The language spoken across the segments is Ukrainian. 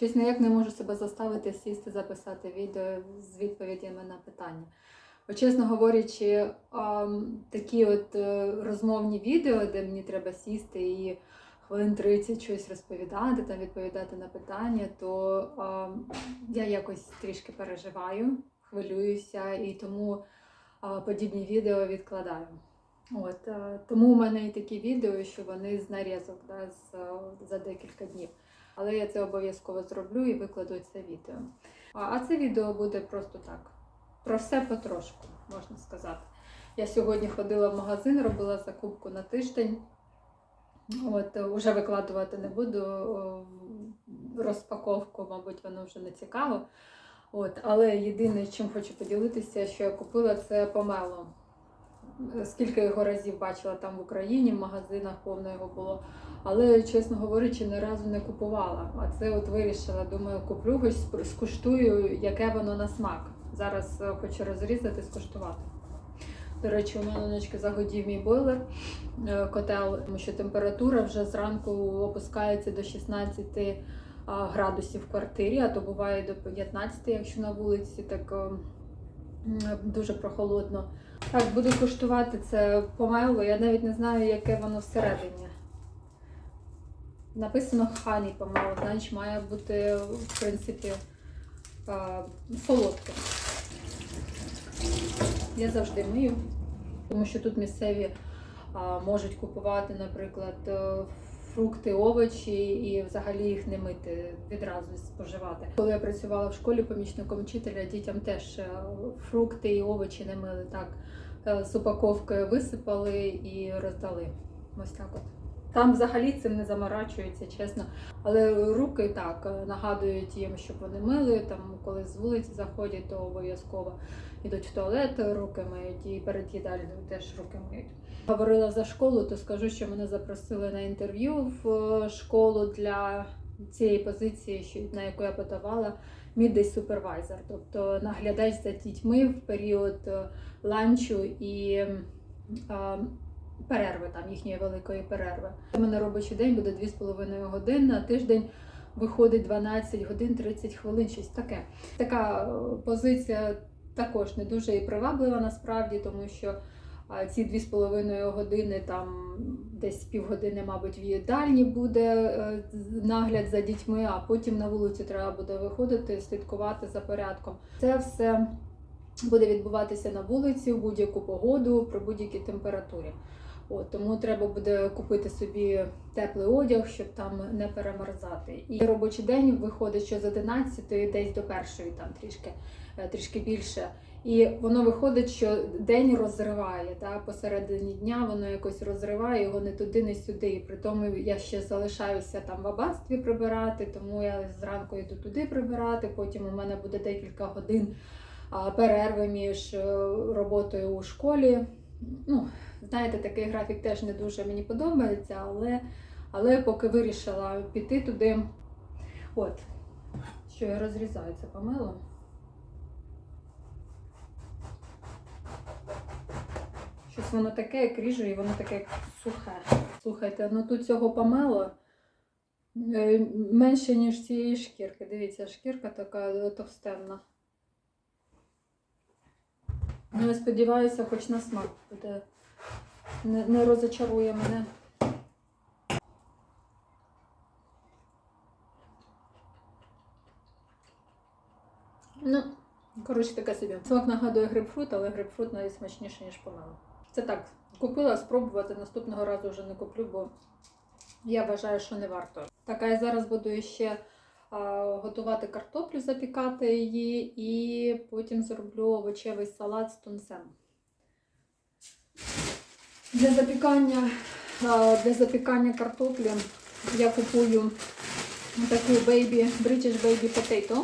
Щось ніяк не можу себе заставити сісти, записати відео з відповідями на питання. Бо, чесно говорячи, такі от е, розмовні відео, де мені треба сісти і хвилин 30 щось розповідати, там відповідати на питання, то я якось трішки переживаю, хвилююся і тому подібні відео відкладаю. От, е, тому у мене і такі відео, що вони з нарізок да, за декілька днів. Але я це обов'язково зроблю і викладу це відео. А, це відео буде просто так. Про все потрошку, можна сказати. Я сьогодні ходила в магазин, робила закупку на тиждень. От, уже викладувати не буду розпаковку, мабуть, воно вже не цікаво. От, але єдине, чим хочу поділитися, що я купила, це помело. Скільки його разів бачила там в Україні, в магазинах повно його було. Але, чесно говорячи, ні разу не купувала. А це от вирішила, думаю, куплю, хоч скуштую, яке воно на смак. Зараз е, хочу розрізати, скуштувати. До речі, у мене ночки загодів мій бойлер, е, котел, тому що температура вже зранку опускається до 16 градусів в квартирі, а то буває до 15, якщо на вулиці так е, дуже прохолодно. Так, буду куштувати це помело. Я навіть не знаю, яке воно всередині. Написано хані помело, значить має бути, в принципі, солодке. Я завжди мию, тому що тут місцеві можуть купувати, наприклад, е, фрукти, овочі і взагалі їх не мити, відразу споживати. Коли я працювала в школі помічником вчителя, дітям теж е, фрукти і овочі не мили так. е, З упаковкою висипали і роздали. Ось так от. Там взагалі цим не заморачуються, чесно. Але руки так е, нагадують їм, щоб вони мили. Там, коли з вулиці заходять, то обов'язково йдуть в туалет, руки миють і перед їдальною теж руки миють. Говорила за школу, то скажу, що мене запросили на інтерв'ю в е, школу для цієї позиції, на яку я подавала. Midday супервайзер, тобто наглядач за дітьми в період е, ланчу і перерви, там їхньої великої перерви. У мене робочий день буде 2,5 години, на тиждень виходить 12 годин 30 хвилин, щось таке. Така е, позиція також не дуже і приваблива насправді, тому що ці 2,5 години там десь півгодини, мабуть, в їдальні буде е, нагляд за дітьми, а потім на вулицю треба буде виходити, слідкувати за порядком. Це все буде відбуватися на вулиці в будь-яку погоду, при будь-якій температурі. От, тому треба буде купити собі теплий одяг, щоб там не перемерзати. І робочий день виходить, що з 11 десь до першої, там трішки, е, трішки більше. І воно виходить, що день розриває. Та, посередині дня воно якось розриває його не туди, не сюди. І при тому я ще залишаюся там в аббатстві прибирати, тому я зранку йду туди прибирати. Потім у мене буде декілька годин перерви між е, роботою у школі. Ну, знаєте, такий графік теж не дуже мені подобається, але, але поки вирішила піти туди. От, що я розрізаю це помило. Щось воно таке, як ріжу, і воно таке як сухе. Слухайте, ну тут цього помело е, менше, ніж цієї шкірки. Дивіться, шкірка така товстенна. Ну, я сподіваюся, хоч на смак буде. Не, не розочарує мене. Ну, коротше, таке собі. Смак нагадує грейпфрут, але грейпфрут навіть смачніше, ніж помело. Це так, купила спробувати, наступного разу вже не куплю, бо я вважаю, що не варто. Так, а я зараз буду ще а, готувати картоплю, запікати її, і потім зроблю овочевий салат з тунцем. Для запікання, для запікання картоплі я купую таку baby, British Baby Potato.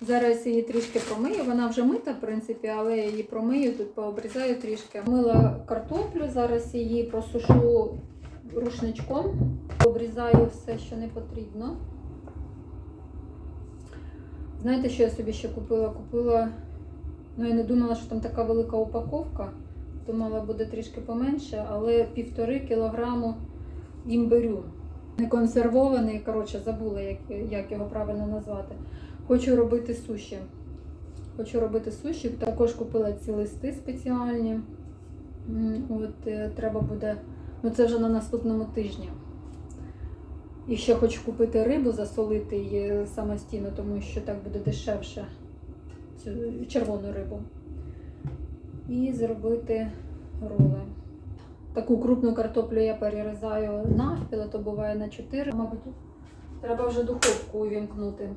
Зараз її трішки промию. Вона вже мита, в принципі, але я її промию, тут пообрізаю трішки. Мила картоплю, зараз її просушу рушничком, обрізаю все, що не потрібно. Знаєте, що я собі ще купила? Купила, ну я не думала, що там така велика упаковка. Думала, буде трішки поменше, але півтори кілограму імбирю. Не консервований, коротше, забула, як, як його правильно назвати. Хочу робити суші. Хочу робити суші. Також купила ці листи спеціальні. От е, треба буде, ну це вже на наступному тижні. І ще хочу купити рибу, засолити її самостійно, тому що так буде дешевше цю червону рибу. І зробити роли. Таку крупну картоплю я перерізаю навпіл, то буває на 4. Мабуть, треба вже духовку увімкнути.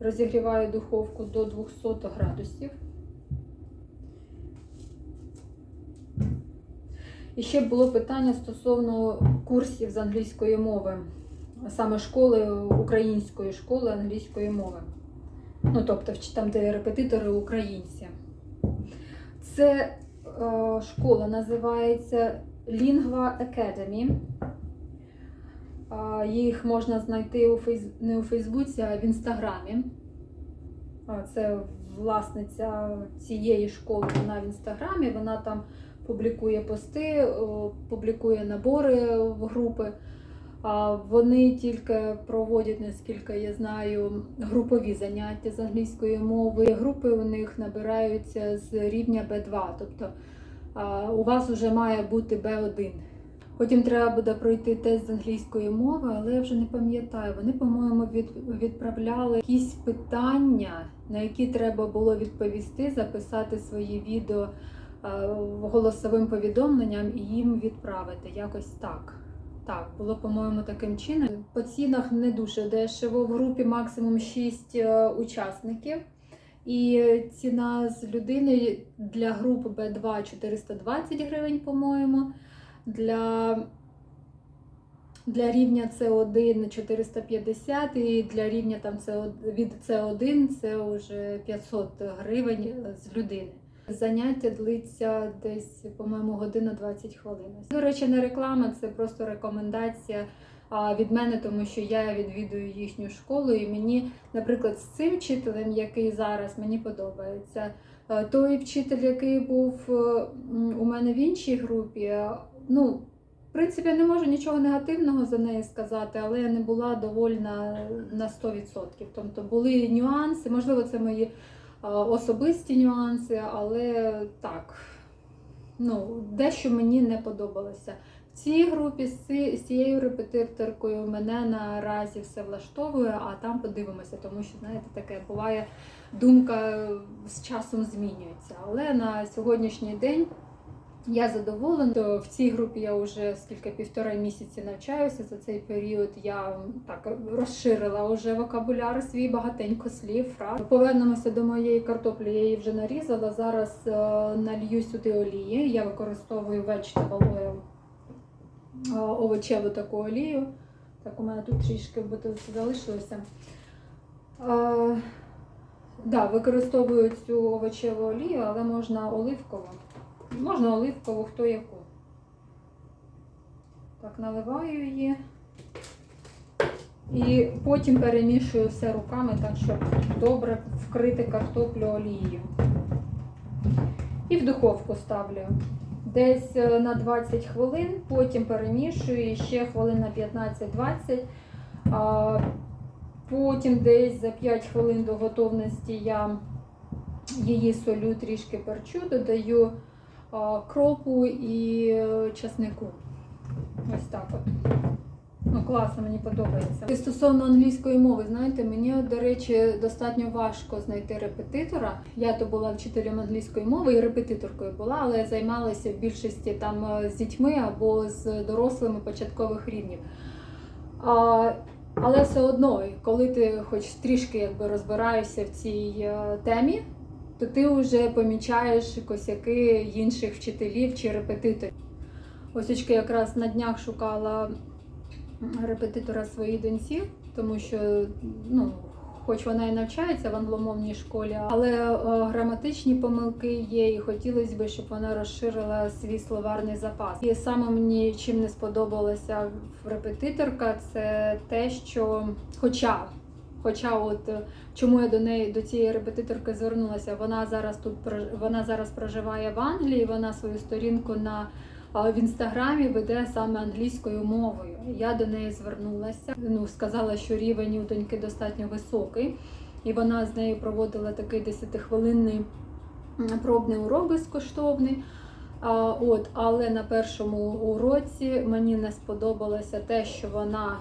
Розігріваю духовку до 200 градусів. І ще було питання стосовно курсів з англійської мови, саме школи української школи англійської мови. Ну, тобто, там, де репетитори українці. Це е, школа називається Lingua Academy. А, Їх можна знайти у Фейс... не у Фейсбуці, а в Інстаграмі. Це власниця цієї школи, вона в Інстаграмі, вона там публікує пости, публікує набори в групи. Вони тільки проводять, наскільки я знаю, групові заняття з англійської мови. Групи у них набираються з рівня B2, тобто у вас вже має бути B1. Потім треба буде пройти тест з англійської мови, але я вже не пам'ятаю. Вони, по-моєму, від, відправляли якісь питання, на які треба було відповісти, записати свої відео е, голосовим повідомленням і їм відправити. Якось так. Так, було, по-моєму, таким чином. По цінах не дуже дешево. В групі максимум 6 учасників. І ціна з людини для групи Б2 420 гривень, по-моєму. Для, для рівня С1 450 і для рівня там С1 від С1 це вже 500 гривень з людини. Заняття длиться десь, по-моєму, година 20 хвилин. До речі, не реклама, це просто рекомендація від мене, тому що я відвідую їхню школу, і мені, наприклад, з цим вчителем, який зараз мені подобається. Е, Той вчитель, який був е, у мене в іншій групі, е, ну, в принципі, я не можу нічого негативного за неї сказати, але я не була довольна на 100%. Тобто були нюанси, можливо, це мої особисті нюанси, але так, ну, дещо мені не подобалося. В цій групі з цією репетиторкою мене наразі все влаштовує, а там подивимося, тому що, знаєте, таке буває думка з часом змінюється. Але на сьогоднішній день я задоволена. То В цій групі я вже скільки півтора місяці навчаюся. За цей період я так розширила вже вокабуляр свій багатенько слів. фраз. Повернемося до моєї картоплі. Я її вже нарізала. Зараз е, налью сюди олії. Я використовую vegetable oil, е, овочеву таку олію. Так, у мене тут трішки в бутилці залишилося. Е, да, використовую цю овочеву олію, але можна оливкову. Можна оливкову, хто яку. Так, наливаю її. І потім перемішую все руками, так, щоб добре вкрити картоплю олією. І в духовку ставлю. Десь е, на 20 хвилин, потім перемішую і ще хвилин на 15-20. А Потім десь за 5 хвилин до готовності я її солю, трішки перчу, додаю кропу і е, часнику. Ось так от. Ну, класно, мені подобається. І стосовно англійської мови, знаєте, мені, до речі, достатньо важко знайти репетитора. Я то була вчителем англійської мови і репетиторкою була, але займалася в більшості там е, з дітьми або з дорослими початкових рівнів. А, але все одно, коли ти хоч трішки якби розбираєшся в цій е, темі, то ти вже помічаєш косяки інших вчителів чи репетиторів. Ось очки якраз на днях шукала репетитора своїй доньці, тому що, ну, хоч вона і навчається в англомовній школі, але е, граматичні помилки є, і хотілося б, щоб вона розширила свій словарний запас. І саме мені чим не сподобалася репетиторка, це те, що, хоча Хоча, от е, чому я до неї до цієї репетиторки звернулася, вона зараз тут вона зараз проживає в Англії. Вона свою сторінку на в інстаграмі веде саме англійською мовою. Я до неї звернулася. Ну сказала, що рівень у доньки достатньо високий, і вона з нею проводила такий 10-хвилинний пробний урок безкоштовний. А, от, але на першому уроці мені не сподобалося те, що вона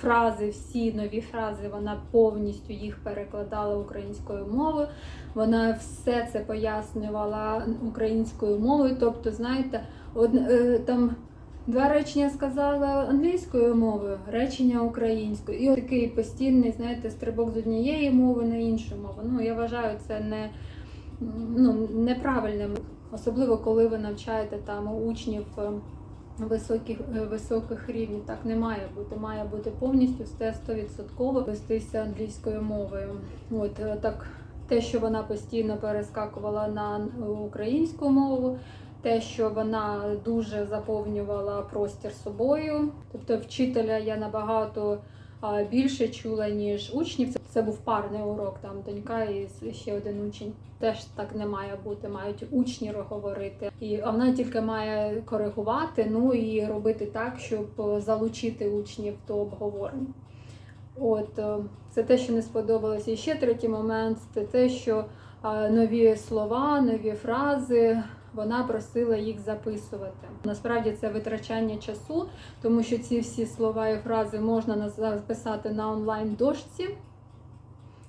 фрази, всі нові фрази, вона повністю їх перекладала українською мовою. Вона все це пояснювала українською мовою. Тобто, знаєте, од, е, там два речення сказала англійською мовою, речення українською. І такий постійний, знаєте, стрибок з однієї мови на іншу мову. Ну, я вважаю, це не ну, неправильним, особливо коли ви навчаєте там учнів е, високих, е, високих рівнів. Так не має бути. Має бути повністю все 100% вестися англійською мовою. От е, так, те, що вона постійно перескакувала на українську мову. Те, що вона дуже заповнювала простір собою, тобто вчителя я набагато більше чула, ніж учнів. Це, був парний урок, там донька і ще один учень. Теж так не має бути, мають учні говорити. І вона тільки має коригувати, ну і робити так, щоб залучити учнів до обговорень. От е, це те, що не сподобалося. І ще третій момент це те, що нові слова, нові фрази. Вона просила їх записувати. Насправді це витрачання часу, тому що ці всі слова і фрази можна на- записати на онлайн дошці.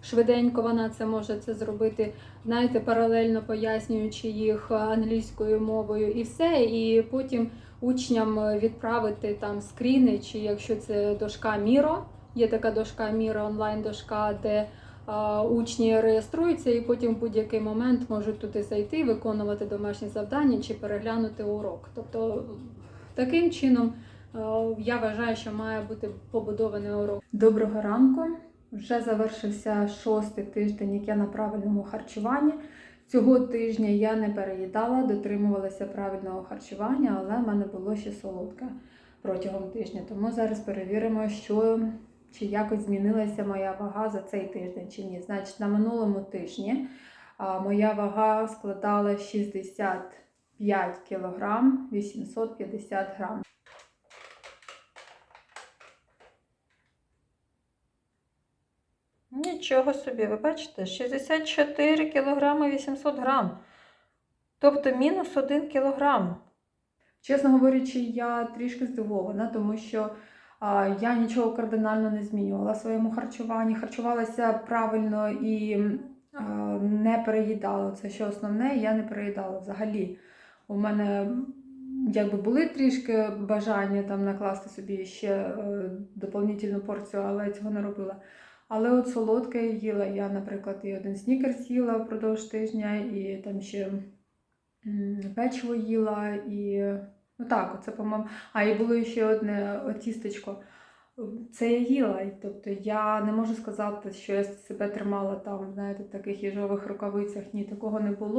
Швиденько вона це може це зробити, знаєте, паралельно пояснюючи їх англійською мовою і все. І потім учням відправити там скріни, чи якщо це дошка Міро, є така дошка Міро, онлайн-дошка, де учні реєструються і потім в будь-який момент можуть туди зайти, виконувати домашні завдання чи переглянути урок. Тобто таким чином я вважаю, що має бути побудований урок. Доброго ранку. Вже завершився шостий тиждень, як я на правильному харчуванні. Цього тижня я не переїдала, дотримувалася правильного харчування, але в мене було ще солодке протягом тижня. Тому зараз перевіримо, що чи якось змінилася моя вага за цей тиждень чи ні. Значить, на минулому тижні моя вага складала 65 кг 850 грам. Нічого собі, ви бачите, 64 кг 800 грам. Тобто мінус 1 кілограм. Чесно говорячи, я трішки здивована, тому що я нічого кардинально не змінювала в своєму харчуванні. Харчувалася правильно і не переїдала. Це що основне, я не переїдала взагалі. У мене якби були трішки бажання там накласти собі ще е, доповнительну порцію, але я цього не робила. Але от солодке їла. Я, наприклад, і один снікерс їла впродовж тижня, і там ще печиво їла, і ну так, оце, по-моєму. А і було ще одне тістечко. Це я їла. Тобто я не можу сказати, що я себе тримала там, знаєте, в таких їжових рукавицях. Ні, такого не було.